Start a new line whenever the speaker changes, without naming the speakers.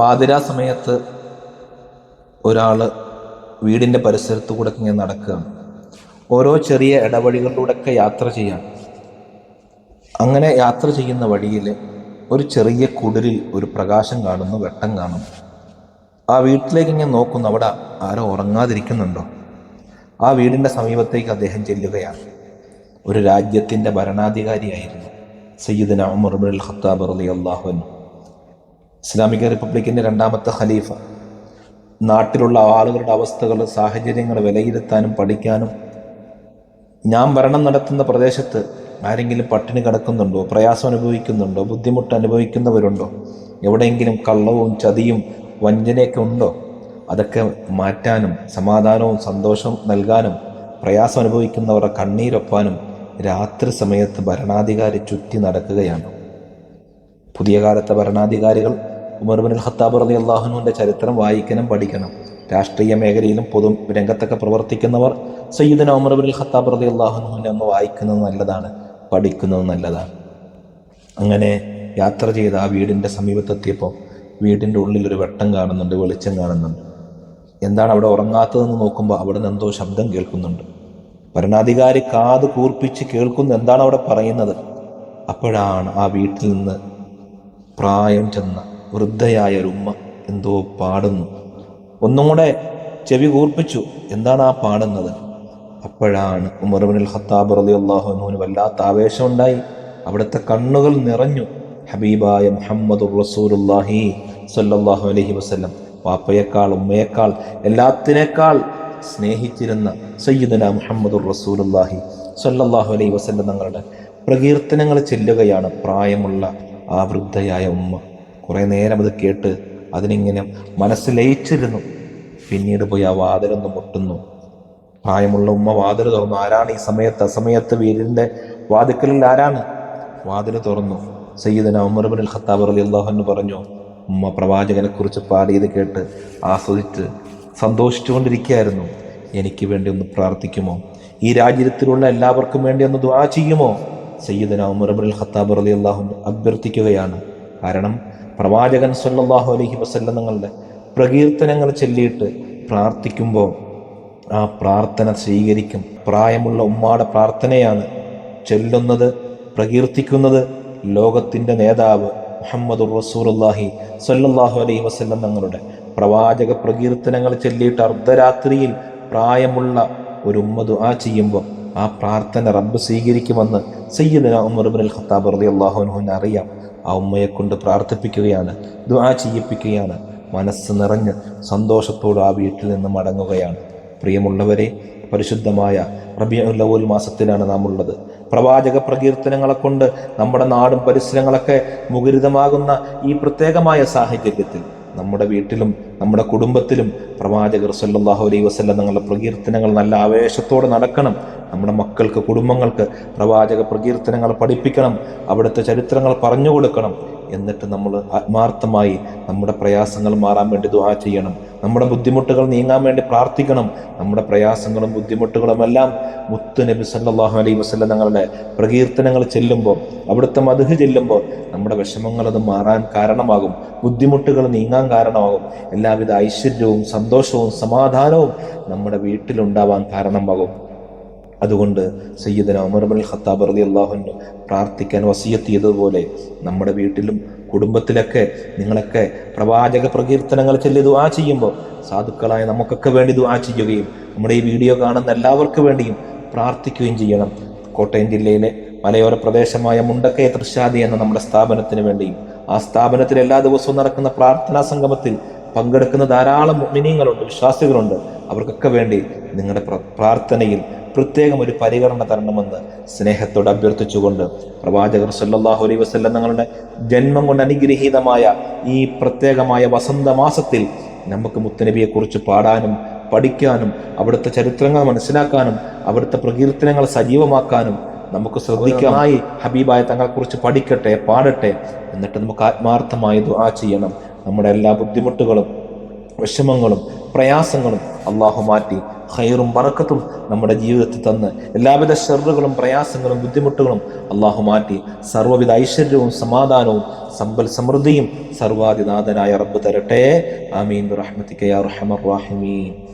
പാതിരാ സമയത്ത് ഒരാൾ വീടിന്റെ പരിസരത്തു കൂടെ ഇങ്ങനെ നടക്കുകയാണ്. ഓരോ ചെറിയ ഇടവഴികളിലൂടെയൊക്കെ യാത്ര ചെയ്യാം. അങ്ങനെ യാത്ര ചെയ്യുന്ന വഴിയിൽ ഒരു ചെറിയ കുടിലിൽ ഒരു പ്രകാശം കാണുന്നു വെട്ടം കാണും ആ വീട്ടിലേക്ക് ഇങ്ങനെ നോക്കുന്നു അവിടെ ആരോ ഉറങ്ങാതിരിക്കുന്നുണ്ടോ? ആ വീടിന്റെ സമീപത്തേക്ക് അദ്ദേഹം ചെല്ലുകയാണ്. ഒരു രാജ്യത്തിന്റെ ഭരണാധികാരിയായിരുന്നു സയ്യിദ് ഉമർ ഖത്താബ് റളിയല്ലാഹു അൻഹു. ഇസ്ലാമിക റിപ്പബ്ലിക്കിന്റെ രണ്ടാമത്തെ ഖലീഫ. നാട്ടിലുള്ള ആളുകളുടെ അവസ്ഥകൾ സാഹചര്യങ്ങൾ വിലയിരുത്താനും പഠിക്കാനും ഞാൻ ഭരണം നടത്തുന്ന പ്രദേശത്ത് ആരെങ്കിലും പട്ടിണി കിടക്കുന്നുണ്ടോ പ്രയാസം അനുഭവിക്കുന്നുണ്ടോ ബുദ്ധിമുട്ട് അനുഭവിക്കുന്നവരുണ്ടോ എവിടെയെങ്കിലും കള്ളവും ചതിയും വഞ്ചനയൊക്കെ ഉണ്ടോ? അതൊക്കെ മാറ്റാനും സമാധാനവും സന്തോഷവും നൽകാനും പ്രയാസം അനുഭവിക്കുന്നവരുടെ കണ്ണീരൊപ്പാനും രാത്രി സമയത്ത് ഭരണാധികാരി ചുറ്റി നടക്കുകയാണ്. പുതിയ കാലത്തെ ഭരണാധികാരികൾ ഉമർ ബിൻ ഖത്താബ് റതി അള്ളാഹുനുവിന്റെ ചരിത്രം വായിക്കണം പഠിക്കണം. രാഷ്ട്രീയ മേഖലയിലും പൊതു രംഗത്തൊക്കെ പ്രവർത്തിക്കുന്നവർ സയ്യിദിന ഉമർബിൻ ഖത്താബ് റതി അള്ളാഹുനുവിനെ ഒന്ന് വായിക്കുന്നത് നല്ലതാണ് പഠിക്കുന്നത് നല്ലതാണ്. അങ്ങനെ യാത്ര ചെയ്ത് ആ വീടിന്റെ സമീപത്തെത്തിയപ്പോൾ വീടിന്റെ ഉള്ളിൽ ഒരു വെട്ടം കാണുന്നുണ്ട് വെളിച്ചം കാണുന്നുണ്ട്. എന്താണ് അവിടെ ഉറങ്ങാത്തതെന്ന് നോക്കുമ്പോൾ അവിടെ നിന്ന് എന്തോ ശബ്ദം കേൾക്കുന്നുണ്ട്. ഭരണാധികാരി കാത് കൂർപ്പിച്ച് കേൾക്കുന്നു എന്താണ് അവിടെ പറയുന്നത്? അപ്പോഴാണ് ആ വീട്ടിൽ നിന്ന് പ്രായം ചെന്ന വൃദ്ധയായ ഒരു ഉമ്മ എന്തോ പാടുന്നു. ഒന്നും കൂടെ ചെവി കൂർപ്പിച്ചു. എന്താണ് ആ പാടുന്നത്? അപ്പോഴാണ് ഉമർബിൻ ഖത്താബ് റലി അള്ളാഹുനുവിന് വല്ലാത്ത ആവേശമുണ്ടായി. അവിടുത്തെ കണ്ണുകൾ നിറഞ്ഞു. ഹബീബായ മുഹമ്മദ് റസൂലുല്ലാഹി സല്ലാഹു അലഹി വസല്ലം പാപ്പയേക്കാൾ ഉമ്മയേക്കാൾ എല്ലാത്തിനേക്കാൾ സ്നേഹിച്ചിരുന്ന സയ്യിദന മുഹമ്മദ് റസൂലുല്ലാഹി സല്ലാഹു അലൈഹി വസല്ലം തങ്ങളുടെ പ്രകീർത്തനങ്ങൾ ചെല്ലുകയാണ് പ്രായമുള്ള ആ വൃദ്ധയായ ഉമ്മ. കുറേ നേരം അത് കേട്ട് അതിനിങ്ങനെ മനസ്സ് ലയിച്ചിരുന്നു പിന്നീട് പോയി ആ വാതിലൊന്ന് മുട്ടുന്നു. പ്രായമുള്ള ഉമ്മ വാതിൽ തുറന്നു. ആരാണ് ഈ സമയത്ത്? അസമയത്ത് വീടിന്റെ വാതിക്കലിൽ ആരാണ്? വാതിൽ തുറന്നു. സയ്യിദന ഉമർ ബിൻ ഖത്താബ് അലി അള്ളാഹു പറഞ്ഞു ഉമ്മ പ്രവാചകനെക്കുറിച്ച് പാടിയത് കേട്ട് ആസ്വദിച്ച് സന്തോഷിച്ചുകൊണ്ടിരിക്കുകയായിരുന്നു. എനിക്ക് വേണ്ടി ഒന്ന് പ്രാർത്ഥിക്കുമോ? ഈ രാജ്യത്തിലുള്ള എല്ലാവർക്കും വേണ്ടി ഒന്ന് ദ്വാ ചെയ്യുമോ? സയ്യിദന ഉമർ ബിൻ ഖത്താബ് അലി അള്ളാഹു അഭ്യർത്ഥിക്കുകയാണ്. കാരണം പ്രവാചകൻ സല്ലാഹു അലഹി വസല്ല നിങ്ങളുടെ പ്രകീർത്തനങ്ങൾ ചൊല്ലിയിട്ട് പ്രാർത്ഥിക്കുമ്പോൾ ആ പ്രാർത്ഥന സ്വീകരിക്കും. പ്രായമുള്ള ഉമ്മാടെ പ്രാർത്ഥനയാണ് ചൊല്ലുന്നത് പ്രകീർത്തിക്കുന്നത് ലോകത്തിന്റെ നേതാവ് മുഹമ്മദ് റസൂലുള്ളാഹി സല്ലാഹു അലൈഹി വസല്ലം തങ്ങളുടെ പ്രവാചക പ്രകീർത്തനങ്ങൾ ചൊല്ലിയിട്ട് അർദ്ധരാത്രിയിൽ പ്രായമുള്ള ഒരു ഉമ്മ ദുആ ചെയ്യുമ്പോൾ ആ പ്രാർത്ഥന റബ്ബ് സ്വീകരിക്കുമെന്ന് സയ്യിദന ഉമർ ഇബ്നുൽ ഖത്താബ് റളിയല്ലാഹു അൻഹുവിന് അറിയാം. ആ ഉമ്മയെ കൊണ്ട് പ്രാർത്ഥിപ്പിക്കുകയാണ് ദ്വാ ചെയ്യിപ്പിക്കുകയാണ്. മനസ്സ് നിറഞ്ഞ് സന്തോഷത്തോട് ആ വീട്ടിൽ നിന്ന് മടങ്ങുകയാണ്. പ്രിയമുള്ളവരെ പരിശുദ്ധമായ റബിയുൽ അവൽ മാസത്തിലാണ് നാം ഉള്ളത് പ്രവാചക പ്രകീർത്തനങ്ങളെ കൊണ്ട് നമ്മുടെ നാടും പരിസരങ്ങളൊക്കെ മുഖരിതമാകുന്ന ഈ പ്രത്യേകമായ സാഹചര്യത്തിൽ നമ്മുടെ വീട്ടിലും നമ്മുടെ കുടുംബത്തിലും പ്രവാചകർ സല്ലാഹു അലൈ വസല്ലം തങ്ങളുടെ പ്രകീർത്തനങ്ങൾ നല്ല ആവേശത്തോടെ നടക്കണം. നമ്മുടെ മക്കൾക്ക് കുടുംബങ്ങൾക്ക് പ്രവാചക പ്രകീർത്തനങ്ങൾ പഠിപ്പിക്കണം. അവിടുത്തെ ചരിത്രങ്ങൾ പറഞ്ഞു കൊടുക്കണം എന്നിട്ട് നമ്മൾ ആത്മാർത്ഥമായി നമ്മുടെ പ്രയാസങ്ങൾ മാറാൻ വേണ്ടി ദുആ ചെയ്യണം. നമ്മുടെ ബുദ്ധിമുട്ടുകൾ നീങ്ങാൻ വേണ്ടി പ്രാർത്ഥിക്കണം. നമ്മുടെ പ്രയാസങ്ങളും ബുദ്ധിമുട്ടുകളും എല്ലാം മുത്തു നബി സല്ലല്ലാഹു അലൈഹി വസ്ലം തങ്ങളുടെ പ്രകീർത്തനങ്ങൾ ചെല്ലുമ്പോൾ അവിടുത്തെ മധുഹ് ചെല്ലുമ്പോൾ നമ്മുടെ വിഷമങ്ങൾ അത് മാറാൻ കാരണമാകും. ബുദ്ധിമുട്ടുകൾ നീങ്ങാൻ കാരണമാകും. എല്ലാവിധ ഐശ്വര്യവും സന്തോഷവും സമാധാനവും നമ്മുടെ വീട്ടിലുണ്ടാവാൻ കാരണമാകും. അതുകൊണ്ട് സയ്യിദന ഉമർ ഖത്താബ് റളി അള്ളാഹുന് പ്രാർത്ഥിക്കാൻ വസിയത്ത് ചെയ്തതുപോലെ നമ്മുടെ വീട്ടിലും കുടുംബത്തിലൊക്കെ നിങ്ങളൊക്കെ പ്രവാചക പ്രകീർത്തനങ്ങൾ ചൊല്ലി ദുആ ചെയ്യുമ്പോൾ സാധുക്കളായ നമുക്കൊക്കെ വേണ്ടി ദുആ ചെയ്യുകയും നമ്മുടെ ഈ വീഡിയോ കാണുന്ന എല്ലാവർക്കും വേണ്ടിയും പ്രാർത്ഥിക്കുകയും ചെയ്യണം. കോട്ടയം ജില്ലയിലെ മലയോര പ്രദേശമായ മുണ്ടക്കയ തൃശാദി എന്ന നമ്മുടെ സ്ഥാപനത്തിന് വേണ്ടിയും ആ സ്ഥാപനത്തിൽ എല്ലാ ദിവസവും നടക്കുന്ന പ്രാർത്ഥനാ സംഗമത്തിൽ പങ്കെടുക്കുന്ന ധാരാളം മിനിയങ്ങളുണ്ട് വിശ്വാസികളുണ്ട്. അവർക്കൊക്കെ വേണ്ടി നിങ്ങളുടെ പ്രാർത്ഥനയിൽ പ്രത്യേകം ഒരു പരിഗണന തരണമെന്ന് സ്നേഹത്തോട് അഭ്യർത്ഥിച്ചുകൊണ്ട് പ്രവാചകർ സല്ലാഹു അലൈ വസ്ല്ലം തങ്ങളുടെ ജന്മം കൊണ്ട് അനുഗ്രഹീതമായ ഈ പ്രത്യേകമായ വസന്തമാസത്തിൽ നമുക്ക് മുത്തനബിയെക്കുറിച്ച് പാടാനും പഠിക്കാനും അവിടുത്തെ ചരിത്രങ്ങൾ മനസ്സിലാക്കാനും അവിടുത്തെ പ്രകീർത്തനങ്ങൾ സജീവമാക്കാനും നമുക്ക് ശ്രദ്ധിക്കാമായി ഹബീബായ തങ്ങളെക്കുറിച്ച് പഠിക്കട്ടെ പാടട്ടെ എന്നിട്ട് നമുക്ക് ആത്മാർത്ഥമായി ദുആ ചെയ്യണം. നമ്മുടെ എല്ലാ ബുദ്ധിമുട്ടുകളും വിഷമങ്ങളും പ്രയാസങ്ങളും അള്ളാഹു മാറ്റി ഖൈറും പറക്കത്തും നമ്മുടെ ജീവിതത്തിൽ തന്ന് എല്ലാവിധ ഷെറുകളും പ്രയാസങ്ങളും ബുദ്ധിമുട്ടുകളും അള്ളാഹു മാറ്റി സർവവിധ ഐശ്വര്യവും സമാധാനവും സമ്പൽ സമൃദ്ധിയും സർവാധിനാഥനായ റബ്ബ് തരട്ടെ. ആമീൻ. റഹ്മത്തിക്കയ റഹമർ റാഹിമീൻ.